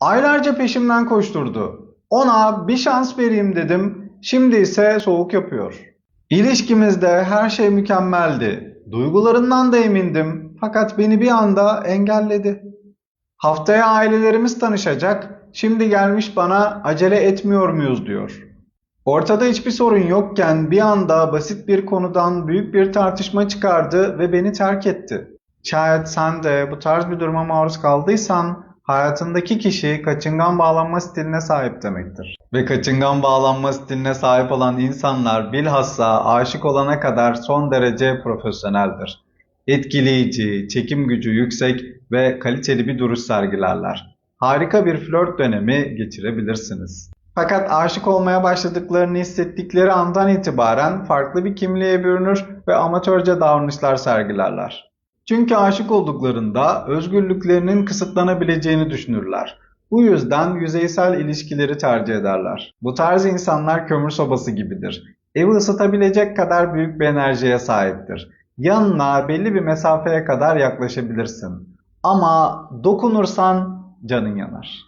Aylarca peşimden koşturdu. Ona bir şans vereyim dedim. Şimdi ise soğuk yapıyor. İlişkimizde her şey mükemmeldi. Duygularından da emindim. Fakat beni bir anda engelledi. Haftaya ailelerimiz tanışacak. Şimdi gelmiş bana acele etmiyor muyuz diyor. Ortada hiçbir sorun yokken bir anda basit bir konudan büyük bir tartışma çıkardı ve beni terk etti. Şayet sen de bu tarz bir duruma maruz kaldıysan hayatındaki kişi kaçıngan bağlanma stiline sahip demektir. Ve kaçıngan bağlanma stiline sahip olan insanlar bilhassa aşık olana kadar son derece profesyoneldir. Etkileyici, çekim gücü yüksek ve kaliteli bir duruş sergilerler. Harika bir flört dönemi geçirebilirsiniz. Fakat aşık olmaya başladıklarını hissettikleri andan itibaren farklı bir kimliğe bürünür ve amatörce davranışlar sergilerler. Çünkü aşık olduklarında özgürlüklerinin kısıtlanabileceğini düşünürler. Bu yüzden yüzeysel ilişkileri tercih ederler. Bu tarz insanlar kömür sobası gibidir. Evi ısıtabilecek kadar büyük bir enerjiye sahiptir. Yanına belli bir mesafeye kadar yaklaşabilirsin. Ama dokunursan canın yanar.